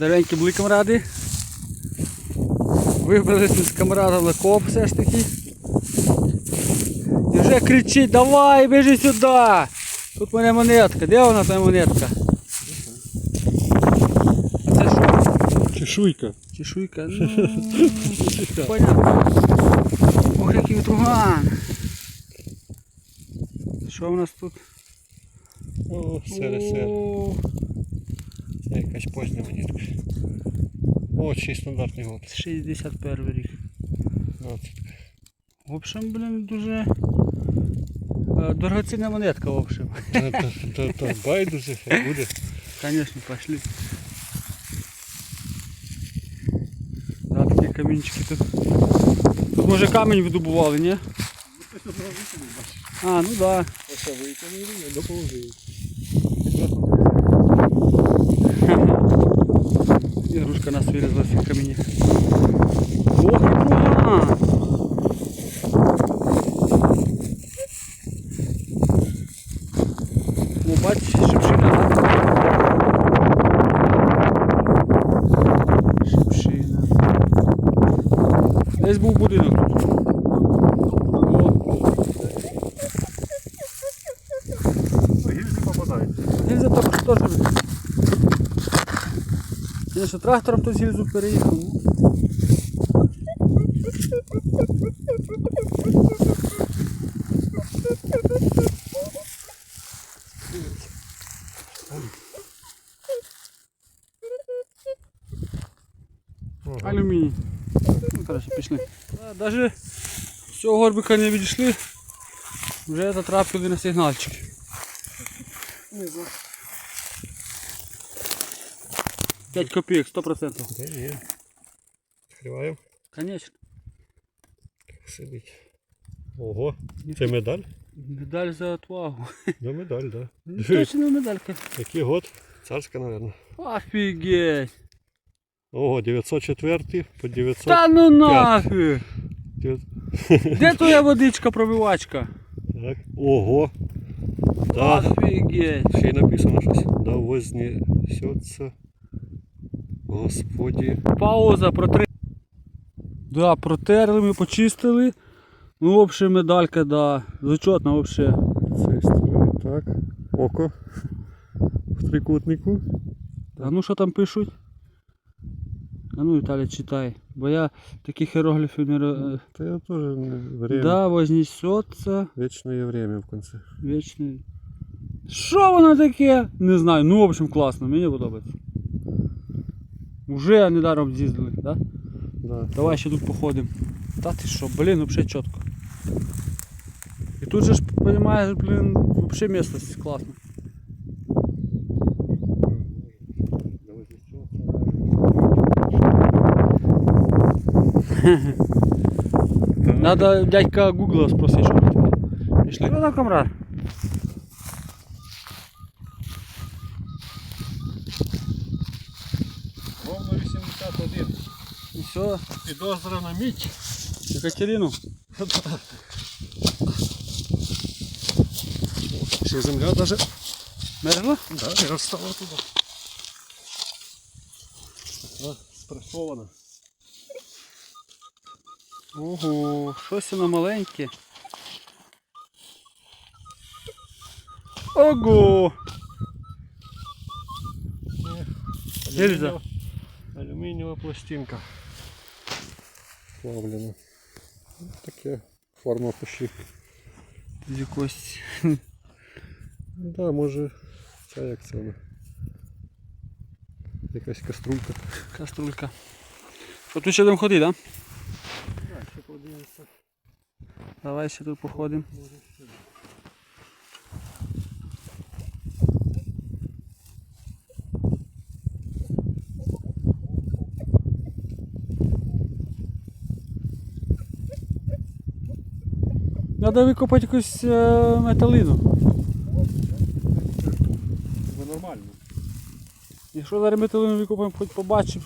Здоровенькі були камради. Вибралися з камрадом на коп все ж таки. І вже кричить, давай, біжи сюди. Тут мене монетка. Де вона та монетка? А це що? Чешуйка. Чешуйка? Ну, понятно. Ох, який вітруган. Що у нас тут? О, СРСР. О, Це якась позня монетка. О, чий стандартний год. 61 рік. 20. В общем, блин, дуже е, дорогоцінна монетка, в общем. Та, та, та, та байдуже, хай буде. Конечно, пошли. Да, такі камінчики тут. Тут може камінь видобували, ні? А, ну да. Ось витягнули, допоможи. Ігрушка нас вырезала з камені. Ох, ігруга! О, бач, шипшина. Шипшина. Десь був будинок тут. О, Гільзи попадають. Гільза так теж. Звісно, трактором то гільзу переїхав. Алюміній. Ну, коротше, пішли. Даже з цього горбика не відійшли. Вже затрапили на сигнальчик. 5 копеек, 100%. Де є. Відкриваємо. Конечно. Сидить. Ого, це медаль? Медаль за отвагу. Да, медаль, да. Ну, Точно медалька. Який год? Царська, мабуть. Офігеть. Ого, 904 по 900. Та ну нафиг. Дев'ят- Де твоя водичка пробивачка? Так. Ого. Да. Офігеть. Ще й написано щось. Да вознесеться. Господі. Пауза протри. Да, протерли ми, почистили. Ну, в общем, медалька, да. Зачетна вообще. З цієї сторони. Так. Око. В трикутнику. А ну що там пишуть? А ну, Віталій, читай. Бо я таких іерогліфів не е, Та я теж не время. Да, вознесеться. Вечное время в конце. Вічний. Що воно таке? Не знаю. Ну, в общем, класно, мені подобається. Уже недаром з'їздили, да? Да. Давай ще тут походимо. Та ти що, блін, взагалі чітко. І тут же ж, розумієш, блін, взагалі місцевість класно. Надо дядька Гугла спросити, що це таке. Пішли. Що І все, Підозрена мідь. Екатерину. Ще земля даже Мерзла? да, не розстала туди. А, спресована. Ого, щось воно маленьке. Ого! Гільза. Алюмінієва пластинка. Плавлена. Таке форма пошли. З якось. Да, може ця як це вона. Якась каструлька. Каструлька. Що тут ще будемо ходити, так? Да? Так, ще подивимося. Давай ще тут походимо. Треба викопати якусь е, металину. Це нормально. Якщо зараз металину викопаємо, хоч побачимо.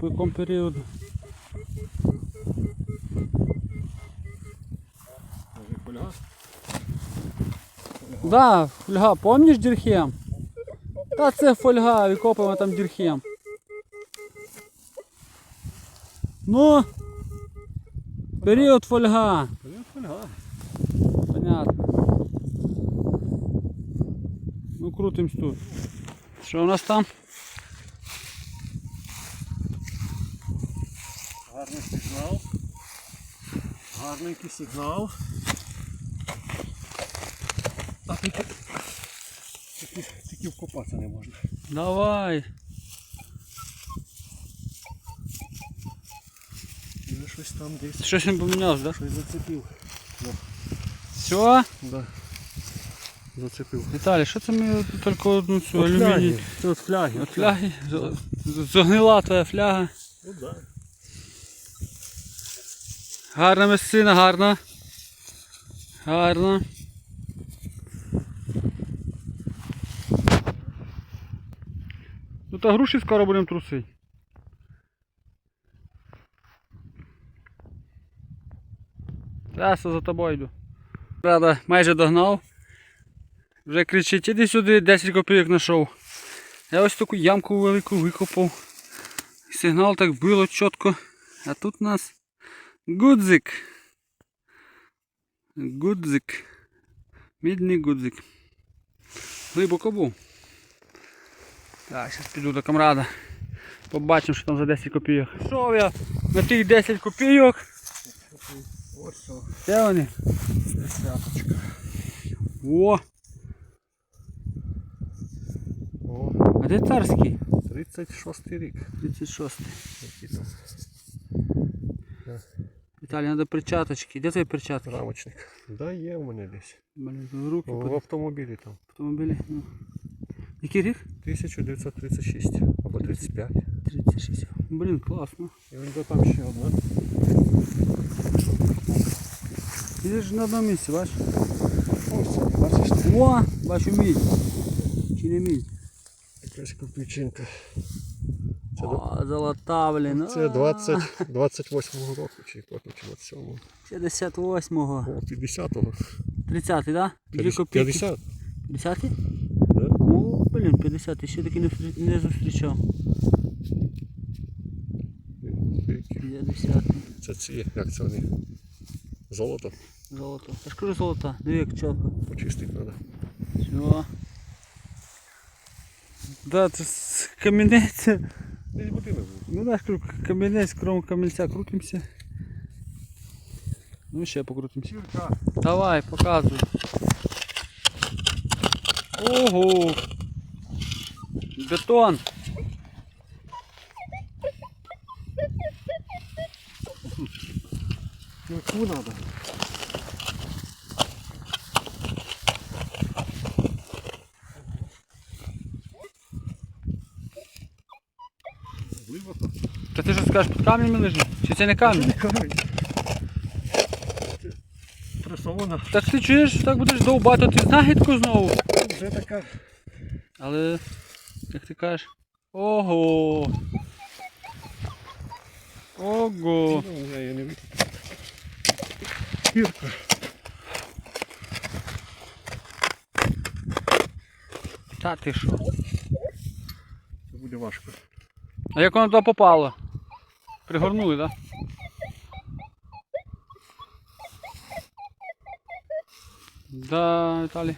По якому періоду. Фольга? Да, фольга, помниш Дірхем? Та це фольга, викопуємо там дірхем. Ну, період фольга. Понятно. Ну крутимось тут. Що у нас там? Гарний сигнал. Гарненький сигнал. А тільки, тільки, тільки вкопатися не можна. Давай. Щось там десь. Щось він помінявся, да? Щось зацепив. Все? Да. Зацепив. Віталій, що це ми тільки одну цю От алюміній? фляги. Це от фляги. От фляги. З- Зогнила твоя фляга. Ну да. Гарна місцина, гарна. Гарна. Ну та груші скоро будемо трусити. Зараз за тобою йду. Рада, майже догнав. Вже кричить, іди сюди, 10 копійок знайшов. Я ось таку ямку велику викопав. Сигнал так було чітко. А тут у нас Гудзик. Гудзик. Мідний гудзик. Глибоко був. Так, зараз піду до камрада. Побачимо, що там за 10 копійок. Пішов я на тих 10 копійок. Ось що. Де вони? Десяточка. О! О, А де царський? 36 рік. 36. Який там Віталій, треба перчаточки. Де твої перчатки? рамочник. Да, є в мене десь. Блін, в руки В під автомобілі там. автомобілі. Ну. Який рік? 1936 або 35. 36. Блін, класно. І він до там ще одна. Ти ж на одному місці, бачиш? Бачиш, О, бачу мідь. Чи не мідь? якась копійчинка. Це, О, золота, блін. це 20, 28 року чи якого, чи 27-го. 58-го. О, 50-го. 30-й, да? Дві 50. копійки. 50. 50-й? Да? О, блін, 50-й, ще таки не, не зустрічав. 50 Це ці, як це вони? Золото Золото. Я ж кажу золота. Диви, як чітко. почистити треба. Все. Да, це с- камінець. Десь будинок був. Ну да, ж кажу, камінець, кром камінця крутимося. Ну ще покрутимося. Сірка. Давай, показуй. Ого! Бетон! Треба. Глибоко. Та ти що скажеш, під камнями лежить? Чи це не камінь? Камінь. Пресована. Так ти чуєш, так будеш довбати, ти знахідку знову. Вже така. Але, як ти кажеш. Ого! Ого! Ну, я її не викину. Кірка. Та ти що? Це буде важко. А як воно туди попало? Пригорнули, так? Да? Да, Віталій.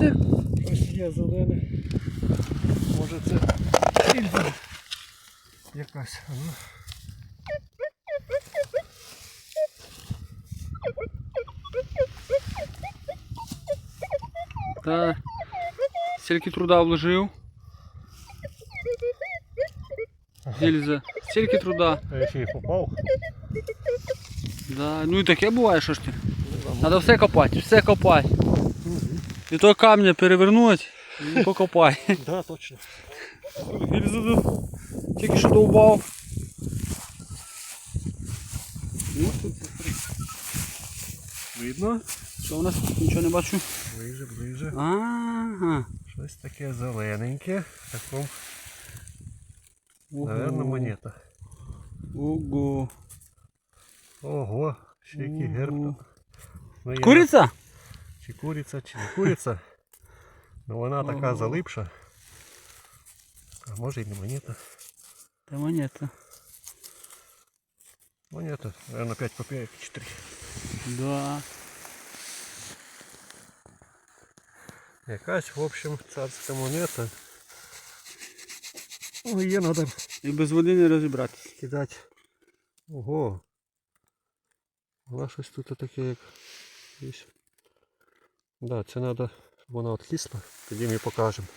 Ти? Щось є зелене. Може це якась. а ну. Да. Стільки труда вложив. Гільза. Стільки труда. А я ще й попав. Да. Ну і таке буває, що ж ти. Треба все копати, все копати. І то камня перевернути і покопай. Да, точно. Гільзу тут тільки що довбав. Видно? Що у нас? Нічого не бачу. Ближе, ближе. Ага. Щось таке зелененьке. В такому, Ого. наверное, монета. Ого. Ого, ще який герб. Ну, Куриця? Чи куриця, чи не куриця. Ну вона така залипша. А може і не монета. Та монета. Монета, наверное, 5 копеек, 4. Да. Якась, в общем, царська монета. Ну, її треба І без води не розібратися. кидати. Ого. Вона щось тут таке як. Десь. Да, це треба, щоб вона відкисла, тоді ми покажемо.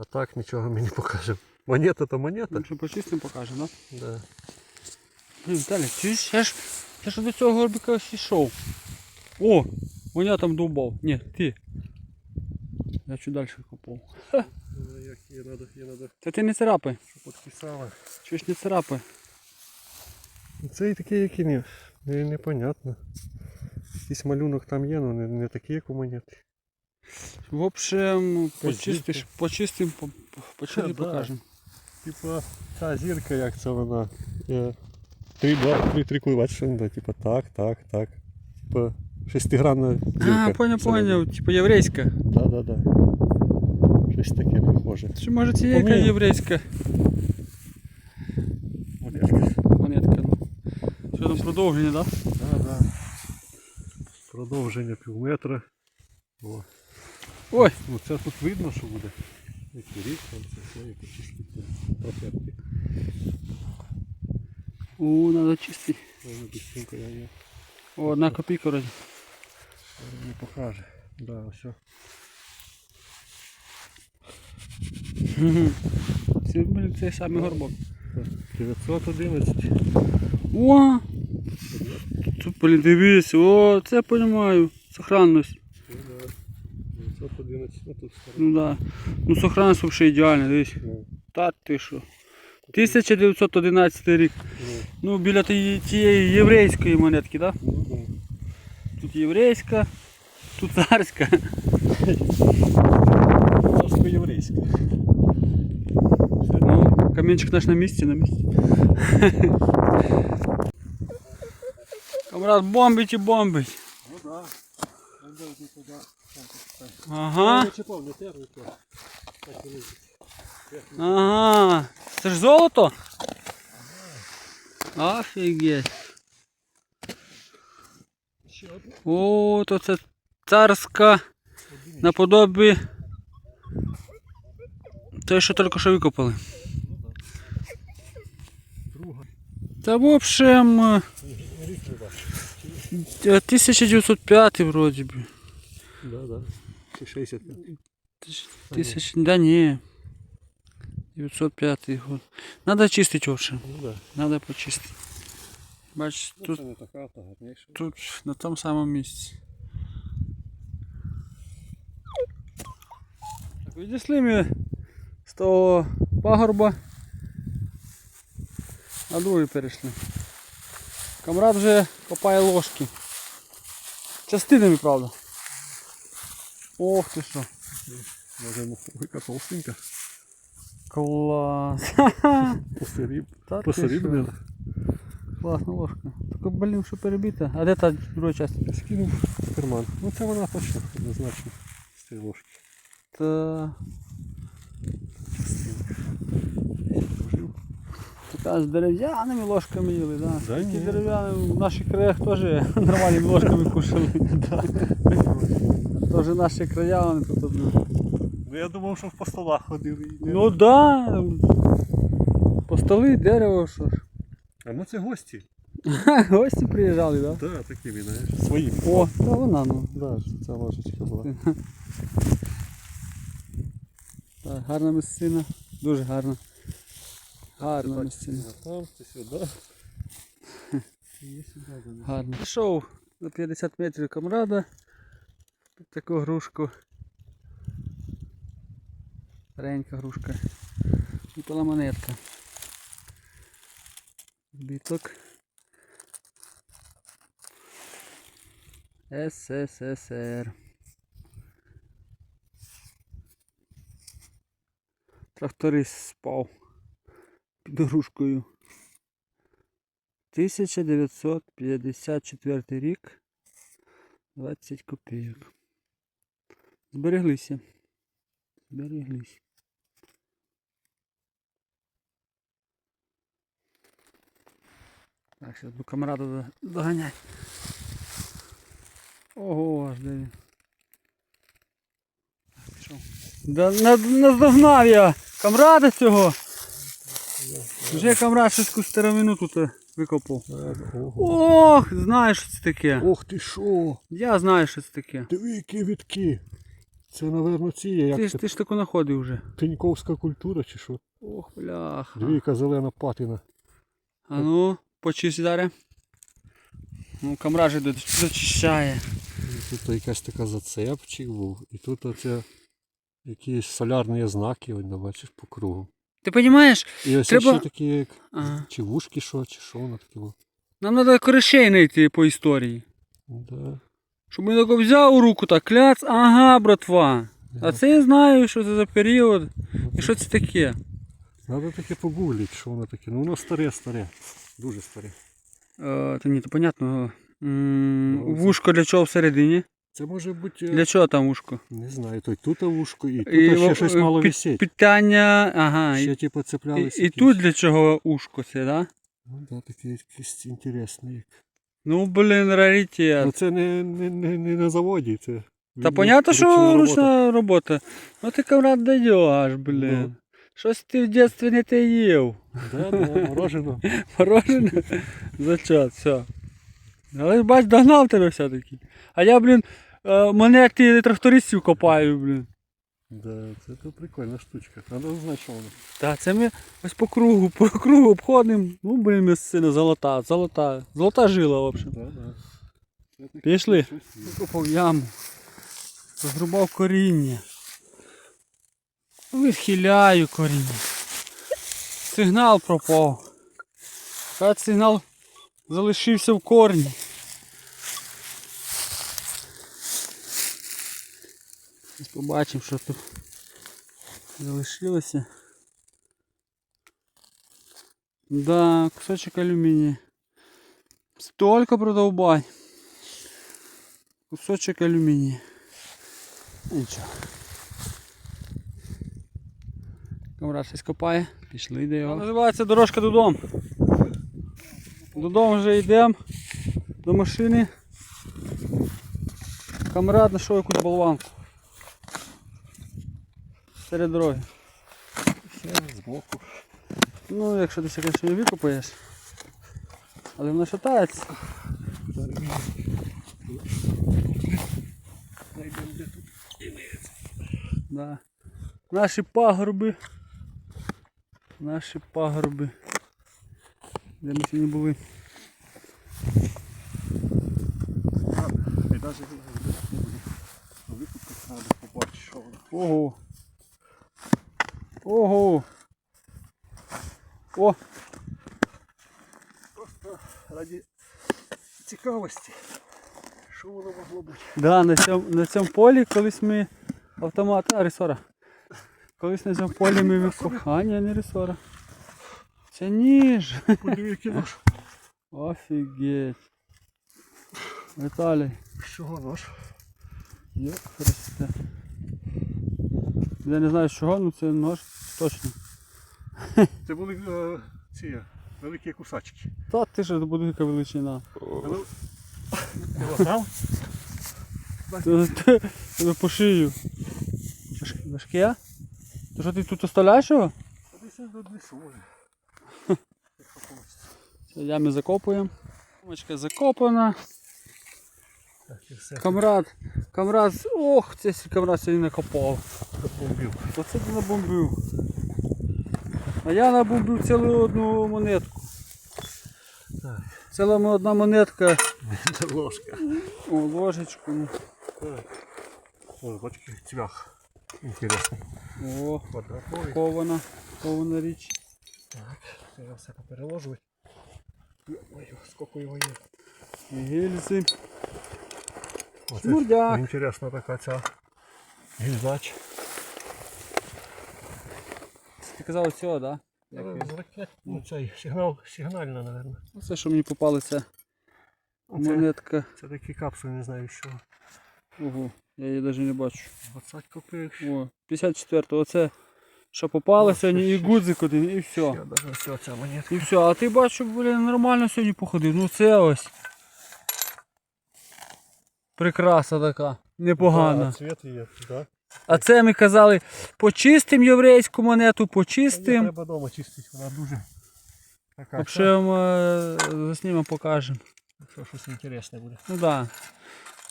А так нічого ми не покажемо. Монета то монета. Якщо почистимо, покажемо, да? Да. Блін, Віталій, чуєш, я ж, я ж до цього горбика ось йшов. О, мене там довбав. Ні, ти. Я чуть далі копав. Ну, Як її треба, її треба, Та ти не царапай. щоб відкисала. Чуєш не царапай. Це і таке, які не, не, непонятно. Якийсь малюнок там є, але не, не такий, як у монети. В общем, почистиш, зірка. почистим, по- по- почистим, Да. покажемо. Типа, ця зірка, як це вона. Е, Три, два, три, три бачиш, да, типа так, так, так. Типа шестигранна зірка. А, поняв, всередині. поняв, типу єврейська. Да, да, да. Щось таке похоже. Чи може це є яка Помню. єврейська Монетка. монетка? Ну. Що там продовження, так? Да? Да, да. Продовження пів метра. О. Ой, Ну це тут видно, що буде. Який рік там це все, які чисті профетки. о, треба чистити. О, одна копійка вроді. не покаже. Да, все. Це, блін, цей самий горбок. 911. О! Тут, блін, дивись, о, це я розумію. Сохранність. Ну, да. Ну тут. Ну да. Ну сохранність взагалі ідеальна, дивись. Ну, Та ти що. 1911 рік. ну, Ну, біля тієї, єврейської монетки, так? Да? ну, ну. Тут єврейська, тут царська. Царсько-єврейська. Ну, камінчик наш на місці, на місці. Камрад бомбить і бомбить. Ну да. Ну, да, ну, туди. Там, там. Ага. Чіпав, не. Так. Ага. Це ж золото? Офігеть. О, то це царська наподобі. Той, що тільки що викопали. Та в общем е, Рік не бачу. е, 1905 вроді би. Да, да. Чи 65. Тисяч- Тисяч, да ні. 905 год. Надо чистити в. Ну да. Надо почистити. Бач, Ну, тут, така, тут на тому самому місці. Так, відійшли ми з того пагорба. На другий перейшли. Камрад вже копає ложки. Частинами, правда. Ох ти що. Вика толстенька. Клас. Посеріб. Посерібнена. що? Класна ложка. Тільки, блін, що перебита. А де та друга частина? Скинув в карман. Ну це вона точно, однозначно. З цієї ложки. Та така з дерев'яними ложками їли, да? Да Такі ні. дерев'яні в наших краях теж нормальними ложками кушали. Теж наші края вони тут. Ну я думав, що по столах ходили. Ну да. По столи дерево, що ж. А ну це гості. Гості приїжджали, так? Да? Так, да, такими, знаєш. Своїми. О, та вона, ну. Да, ця ложечка була. Так, гарна місцина. Дуже гарна. Гарна місцина. Там, ти сюди. Гарно. Пішов на 50 метрів камрада. Таку грушку. Старенька грушка. І була монетка. Біток. СССР. Тракторист спав під грушкою. 1954 рік. 20 копійок. Збереглися. Збереглися. Так, зараз до камрада до- доганять. Ого, аж де він. Так, пішов. Да, на- наздогнав я камрада цього. Вже камрад щось старовину тут викопав. Ох, знаєш, що це таке. Ох ти що? Я знаю, що це таке. Диви, які вітки. Це, напевно, ці є, Ти як ж, це ти ж таку знаходив вже. тиньковська культура чи що? Ох, бляха. Диви, яка зелена патина. А ну, почись зараз. Ну, камрад же доч- дочищає. І Тут якась така зацепчик був. І тут оце якісь солярні знаки, ось, бачиш, по кругу. Ти розумієш, І ось Треба- ще такі, як Ага. чи вушки, що, чи що воно таке було. нам треба корешей знайти по історії. Да. Щоб він тако взяв у руку так, кляц, ага, братва. А це я знаю, що це за період і що це таке. Треба таке погуглити, що воно таке. Ну воно старе, старе. Дуже старе. Е, та ні, то понятно. М, Ну, це- Вушко для чого всередині? Це може бути. е, Для чого там вушко? Не знаю, то й тут вушко, і тут ще во- щось е, мало під- висить. Питання, ага. Ще І, типу і, цеплялися. і тут для чого ушко це, да? Ну да, таке якесь інтересне. як. Ну, блін, раритет. Ну це не, не, не, не на заводі, це. Та понятно, що робота. ручна робота. Ну ти камрад даєш, блін. Ну. Щось ти в дитинстві не те їв. Да, да, морожено. Морожене? Зачат, все. Але бач, догнав тебе все-таки. А я, блін, е, монети трактористів копаю, блін. Да, це то прикольна штучка. Треба знати, що воно. Та це ми ось по кругу, по кругу обходимо. Ну, блін, місцина золота, золота. Золота жила, в общем. Да, да. Пішли. Викопав яму. Розрубав коріння. Відхиляю коріння. Сигнал пропав. Хай сигнал залишився в корні. Побачимо, що тут залишилося. Да, кусочок алюмінія. Столько продовбань. Кусочок алюмінія. Нічого. Камрад щось копає. Пішли йде його. Називається дорожка додому. Додому вже йдемо. До машини. Камрад знайшов якусь болванку. Серед дороги. Ще збоку. Ну, якщо ти ще конечно, її викопаєш. Але вона шатається. Да. Наші пагорби. Наші пагорби. Де ми сьогодні були. І навіть викупити треба побачити, що воно. Ого. Ого. О, Просто раді цікавості. Що воно могло бути? да, на цьому, на цьому полі колись ми автомат. А, ресора. Колись на цьому полі ми ні, не ресора. Це ніж. Який нож. Офігеть. Віталій. З чого нож? Йоп, Христе. Я не знаю з чого, але це нож точно. Це були е, ці великі кусачки. Та ти ж буде яка величина. Тебе по шию. Важ- Важке? То що ти тут оставляєш його? Ями закопуємо. Сумочка закопана. Камрад. Камрад. Ох, це камрад сьогодні накопав. Бомбів. Оце ти набомбив. А я набомбив цілу одну монетку. Так. Ціла одна монетка. Це ложка. О, ложечку. Так. О, бачки, цвях. Інтересний. О, кована. Кована річ. Так, треба все попереложувати. Ой, скільки його є. І гільзи. Оце. Інтересна така ця гільзач. Ти казав цього, так? Да? З ракет, ну цей сигнал, сигнальна, мабуть. Все, що мені попалося Це, Монетка. це такі капсули, не знаю що. Ого, я її навіть не бачу. 20 копійок. О, 54 оце що попало О, сьогодні, ще, і гудзик один, і все. Я даже все, ця монетка. І все, а ти бачу, блін, нормально сьогодні походив. Ну це ось. Прикраса така, непогана. Да, цвет є, да. А це ми казали, почистим єврейську монету, Мені почистим. треба вдома чистити, вона дуже така. Обшивемо, е, заснімемо, покажемо. Якщо щось інтересне буде. Ну так. Да.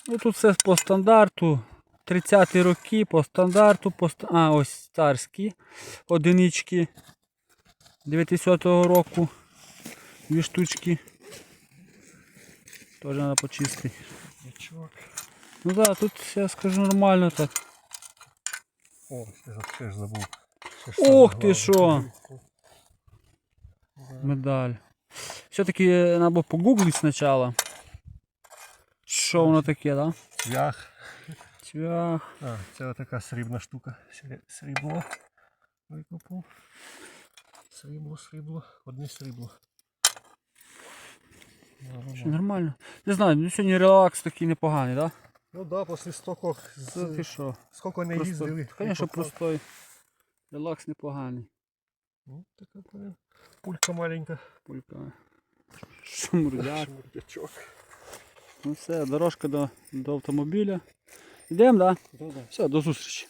Ну тут все по стандарту. 30-ті роки по стандарту, по а ось царські одинички 900 року. Дві штучки. Теж треба почистити. Нічого. Ну так, да, тут я скажу нормально так. О, ще ж забув. Ще ж Ох ти що! Медаль. Все-таки треба погуглити спочатку. Що воно таке, да? Цвях. Цвях. А, це така срібна штука. Срі- Срібло. Викопав. Срібло, срібло. Одне срібло. Що, нормально. Не знаю, ну сьогодні релакс такий непоганий, да? Ну да, після столько, Це ти що? сколько не Просто, їздили. Звісно, простой. Релакс непоганий. Ну, така прям пулька маленька. Пулька. Шумрудяк. Шмурдячок. Ну все, дорожка до, до автомобіля. Йдемо, да? Да-да. Все, до зустрічі.